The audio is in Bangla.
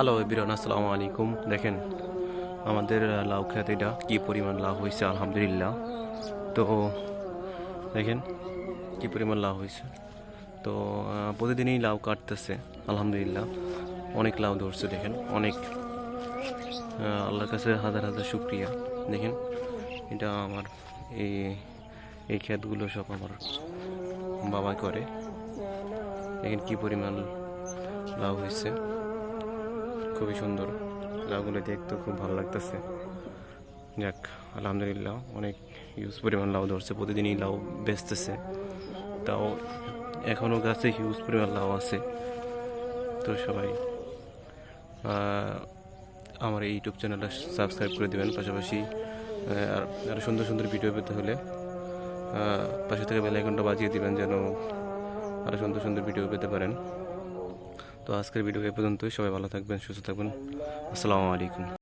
হ্যালো বিরান আসসালামু আলাইকুম। দেখেন, আমাদের লাউ খেত এটা কী পরিমাণ লাভ হয়েছে, আলহামদুলিল্লাহ। তো, দেখেন, কী পরিমাণ লাভ হয়েছে। তো প্রতিদিনই লাউ কাটতেছে, আলহামদুলিল্লাহ। অনেক লাউ ধরছে, দেখেন, অনেক। আল্লাহর কাছে হাজার হাজার শুক্রিয়া। দেখেন, এটা আমার এই এই ক্ষেতগুলো সব আমার বাবা করে। দেখেন কী পরিমাণ লাভ হয়েছে। খুবই সুন্দর। লাউগুলো দেখতে খুব ভালো লাগতেছে। যাক, আলহামদুলিল্লাহ, অনেক হিউজ পরিমাণ লাউ ধরছে। প্রতিদিনই লাউ বেচতেছে। তাও এখনও গাছে হিউজ পরিমাণ লাউ আছে। তো সবাই আমার এই ইউটিউব চ্যানেলটা সাবস্ক্রাইব করে দেবেন। পাশাপাশি আর আরও সুন্দর সুন্দর ভিডিও পেতে হলে পাশে থেকে বেল আইকনটা বাজিয়ে দেবেন যেন আরও সুন্দর সুন্দর ভিডিও পেতে পারেন। তো আজকের ভিডিও এ পর্যন্তই। সবাই ভালো থাকবেন সুস্থ থাকবেন। আসসালামু আলাইকুম।